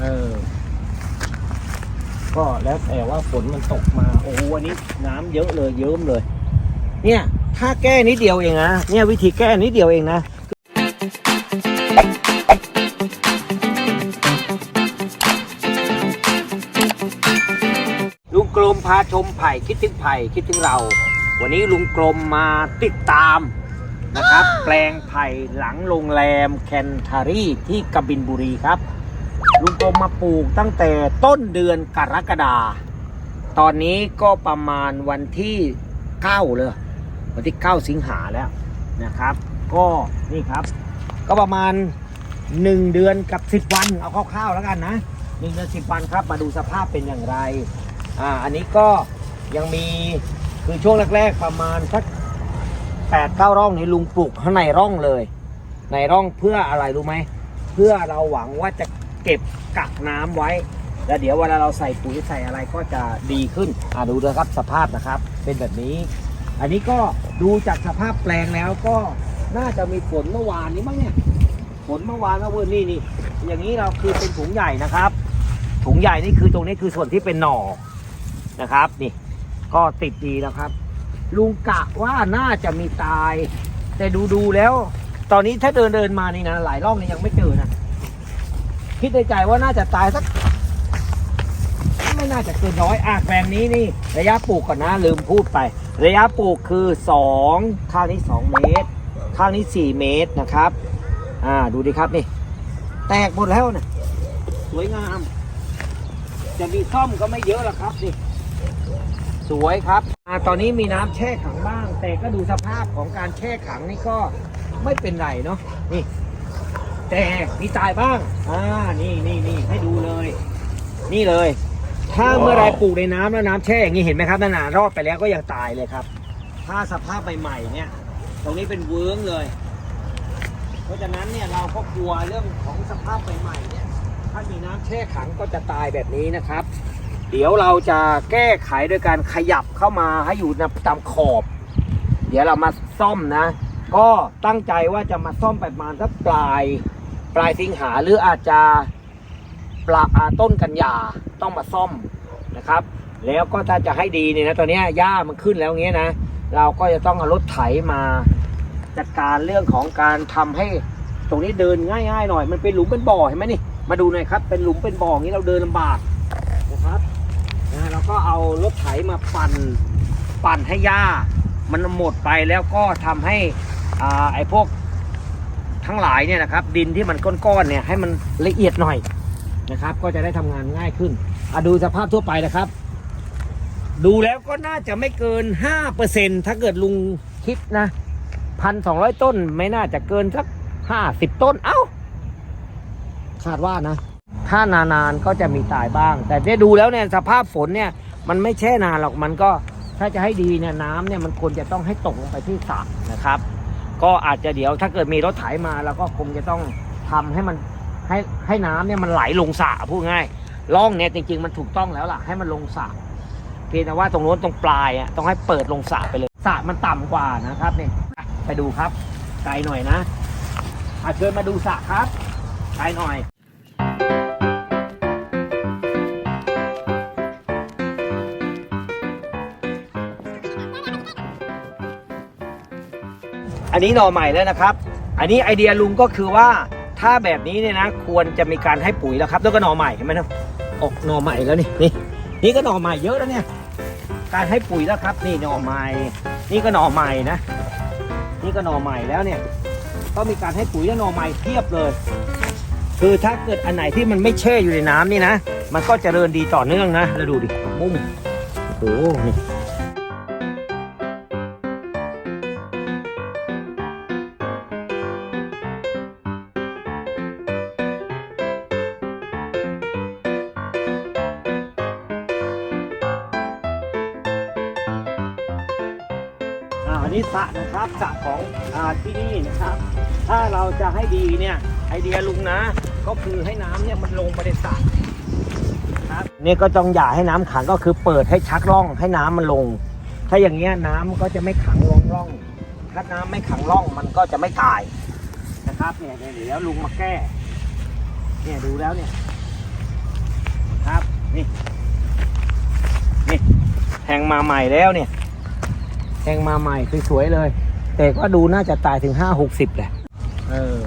เออ ก็แล้วแต่ว่าฝนมันตกมา โอ้โหวันนี้น้ำเยอะเลย เยิ้มเลย เนี่ย ถ้าแก้นิดเดียวเองนะเนี่ยวิธีแก้นิดเดียวเองนะลุงกลมพาชมไผ่คิดถึงไผ่คิดถึงเรา วันนี้ลุงกลมมาติดตามนะครับ แปลงไผ่หลังโรงแรมแคนทารีที่กบินบุรีครับ ลุงกลมมาปลูกตั้งแต่ต้นเดือนกรกฎาตอนนี้ก็ประมาณวันที่ 9 เลย วันที่ 9 สิงหาแล้วนะครับ ก็นี่ครับ ก็ประมาณ 1 เดือนกับ 10 วันเอาคร่าวๆแล้วกันนะ1เดือน10วันครับมาดูสภาพเป็นอย่างไร อ่า อันนี้ก็ยังมีคือช่วงแรกๆประมาณสักแปดเก้าร่องนี้ลุงปลูกข้างในร่องเลย ในร่องเพื่ออะไรรู้ไหม เพื่อเราหวังว่าจะ เก็บกักน้ำไว้ แล้วเดี๋ยวเวลาเราใส่ปุ๋ยใส่อะไรก็จะดีขึ้นอ่าดูนะครับสภาพนะครับ เป็นแบบนี้ อันนี้ก็ดูจากสภาพแปลงแล้วก็น่าจะมีฝนเมื่อวานนี้มั้งเนี่ยฝนเมื่อวานเมื่อวันนี่นี่อย่างนี้เราคือเป็นถุงใหญ่นะครับถุงใหญ่นี่คือตรงนี้คือส่วนที่เป็นหน่อนะครับนี่ ก็ติดดีแล้วครับ ลุงกะว่าน่าจะมีตาย แต่ดูดูแล้ว ตอนนี้ถ้าเดินเดินมานี่นะหลายร่องนี่ยังไม่ คิดในใจว่าน่าจะตายสัก ไม่น่าจะเกินร้อยอะแปลงนี้นี่ ระยะปลูกก่อนนะลืมพูดไป ระยะปลูกคือ2ข้างนี้2เมตร ข้างนี้4เมตรนะครับ อ่าดูดิครับนี่ แตกหมดแล้วนะสวยงาม จะมีซ่อมก็ไม่เยอะละครับนี่สวยครับอ่าตอนนี้มีน้ำแช่ขังบ้าง แต่ก็ดูสภาพของการแช่ขังนี่ก็ไม่เป็นไรเนาะ นี่ แต่มีตายบ้าง อ่า นี่นี่นี่ให้ดูเลย นี่เลย ถ้าเมื่อไรปลูกในน้ำแล้วน้ำแช่อย่างนี้เห็นไหมครับนั่นน่ะรอดไปแล้วก็ยังตายเลยครับ ถ้าสภาพใหม่ๆเนี่ย ตรงนี้เป็นเวิ้งเลย เพราะฉะนั้นเนี่ยเราก็กลัวเรื่องของสภาพใหม่ๆเนี่ย ถ้ามีน้ำแช่ขังก็จะตายแบบนี้นะครับ เดี๋ยวเราจะแก้ไขโดยการขยับเข้ามาให้อยู่ตามขอบ เดี๋ยวเรามาซ่อมนะก็ตั้งใจว่าจะมาซ่อมประมาณสักปลาย ปลายสิงหาหรืออาจจะปลาต้นกันยาต้องมาซ่อมนะครับ แล้วก็ถ้าจะให้ดีเนี่ยนะตอนนี้หญ้ามันขึ้นแล้วเงี้ยนะ เราก็จะต้องเอารถไถมาจัดการเรื่องของการทำให้ตรงนี้เดินง่ายๆหน่อย มันเป็นหลุมเป็นบ่อเห็นไหมนี่ มาดูหน่อยครับ เป็นหลุมเป็นบ่ออย่างนี้เราเดินลำบากนะครับนะเราก็เอารถไถมาปั่นปั่นให้หญ้า มันหมดไปแล้วก็ทำให้อ่าไอ้พวก ทั้งหลายเนี่ยนะครับดินที่มันก้อนๆเนี่ยให้มันละเอียดหน่อยนะครับ ก็จะได้ทำงานง่ายขึ้นอะดูสภาพทั่วไปนะครับ ดูแล้วก็น่าจะไม่เกิน 5%ถ้าเกิดลุงคิดนะพันสองร้อยต้นไม่น่าจะเกินสักห้าสิบต้น เอ้าคาดว่านะ ถ้านานๆก็จะมีตายบ้าง แต่เนี่ยดูแล้วเนี่ยสภาพฝนเนี่ย มันไม่แช่นานหรอกมันก็ถ้าจะให้ดีเนี่ยน้ำเนี่ยมันควรจะต้องให้ตกลงไปที่สระนะครับ ก็อาจจะเดี๋ยวถ้าเกิดมีรถไถมาเราก็คงจะต้องทำให้มันให้ให้น้ำเนี่ยมันไหลลงสระพูดง่ายร่องเนี่ยจริง ๆ มันถูกต้องแล้วล่ะ ให้มันลงสระเพียงแต่ว่าตรงโน้นตรงปลายอะต้องให้เปิดลงสระไปเลยสระมันต่ำกว่านะครับเนี่ยไปดูครับ ไกลหน่อยนะอาเชิญมาดูสระครับ ไกลหน่อย อันนี้หน่อใหม่แล้วนะครับ อันนี้ไอเดียลุงก็คือว่าถ้าแบบนี้เนี่ยนะ ควรจะมีการให้ปุ๋ยแล้วครับ แล้วก็หน่อใหม่เห็นไหมนะออกหน่อใหม่แล้วนี่นี่นี่ก็หน่อใหม่เยอะแล้วเนี่ย การให้ปุ๋ยแล้วครับ นี่หน่อใหม่ นี่ก็หน่อใหม่นะ นี่ก็หน่อใหม่แล้วเนี่ย ก็มีการให้ปุ๋ยและหน่อใหม่เทียบเลย คือถ้าเกิดอันไหนที่มันไม่แช่อยู่ในน้ำนี่นะ มันก็เจริญดีต่อเนื่องนะแล้วดูดิมุ้มโอ้โห อันนี้สระนะครับสระของอที่นี่นะครับ ถ้าเราจะให้ดีเนี่ยไอเดียลุงนะ ก็คือให้น้ำเนี่ยมันลงไปในสระครับนี่ก็ต้องอย่าให้น้ำขังก็คือเปิดให้ชักร่องให้น้ำมันลง ถ้าอย่างเงี้ยน้ำมันก็จะไม่ขังลงร่อง ถ้าน้ำไม่ขังร่องมันก็จะไม่ตายนะครับเนี่ยเดี๋ยวลุงมาแก้เนี่ยดูแล้วเนี่ยครับนี่นี่แทงมาใหม่แล้วเนี่ย งมาใหม่สวยๆเลย แต่ก็ดูน่าจะตายถึงห้าหกสิบแหละเออ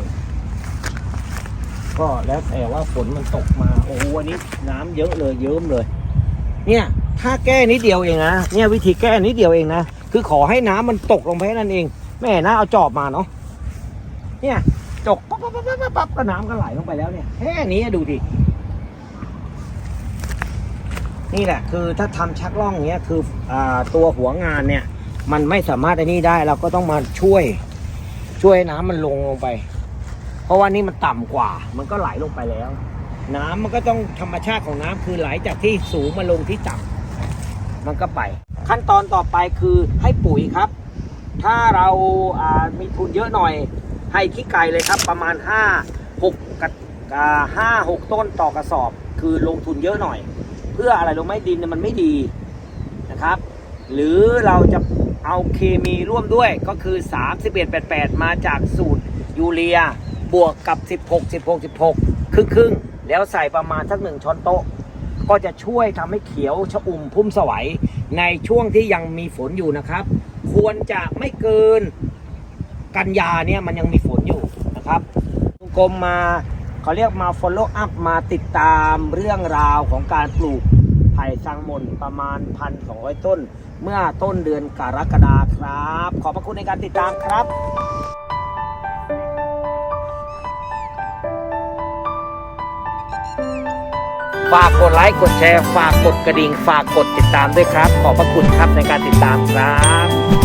ก็แล้วแต่ว่าฝนมันตกมา โอ้โหวันนี้น้ำเยอะเลยเยิ้มเลย เนี่ย ถ้าแก้นิดเดียวเองนะเนี่ยวิธีแก้นิดเดียวเองนะคือขอให้น้ำมันตกลงไปแค่นั้นเอง แม่นะเอาจอบมาเนาะเนี่ยจกปั๊บปั๊บปั๊บปั๊บปั๊บก็น้ำก็ไหลลงไปแล้วเนี่ยแค่นี้ดูดินี่แหละ คือถ้าทำชักล่องเนี้ยคืออาตัวหัวงานเนี่ย มันไม่สามารถไอ้นี่ได้ เราก็ต้องมาช่วย ช่วยให้น้ำมันลงลงไป เพราะว่านี่มันต่ำกว่า มันก็ไหลลงไปแล้ว น้ำมันก็ต้องธรรมชาติของน้ำคือไหลจากที่สูงมาลงที่ต่ำมันก็ไป ขั้นตอนต่อไปคือให้ปุ๋ยครับ ถ้าเราอ่ามีทุนเยอะหน่อย ให้ขี้ไก่เลยครับ ประมาณ 5 6กระห้าหกต้นต่อกระสอบ คือลงทุนเยอะหน่อย เพื่ออะไรรู้ไหมดินมันไม่ดีนะครับ หรือเราจะ เอาเคมีร่วมด้วยก็คือ 3188 มาจากสูตรยูเรีย บวกกับ 16 16 16 ครึ่งครึ่งแล้วใส่ประมาณสักหนึ่งช้อนโต๊ะ ก็จะช่วยทำให้เขียวชะอุ่มพุ่มสวัยในช่วงที่ยังมีฝนอยู่นะครับ ควรจะไม่เกินกันยาเนี่ยมันยังมีฝนอยู่นะครับกรมมาเขาเรียกมา follow up มาติดตามเรื่องราวของการปลูกไผ่สังมนประมาณ 1,200 ต้น เมื่อต้นเดือนกรกฎาครับ ขอบพระคุณในการติดตามครับฝากกดไลค์กดแชร์ ฝากกดกระดิ่ง ฝากกดติดตามด้วยครับ ขอบพระคุณครับในการติดตามครับ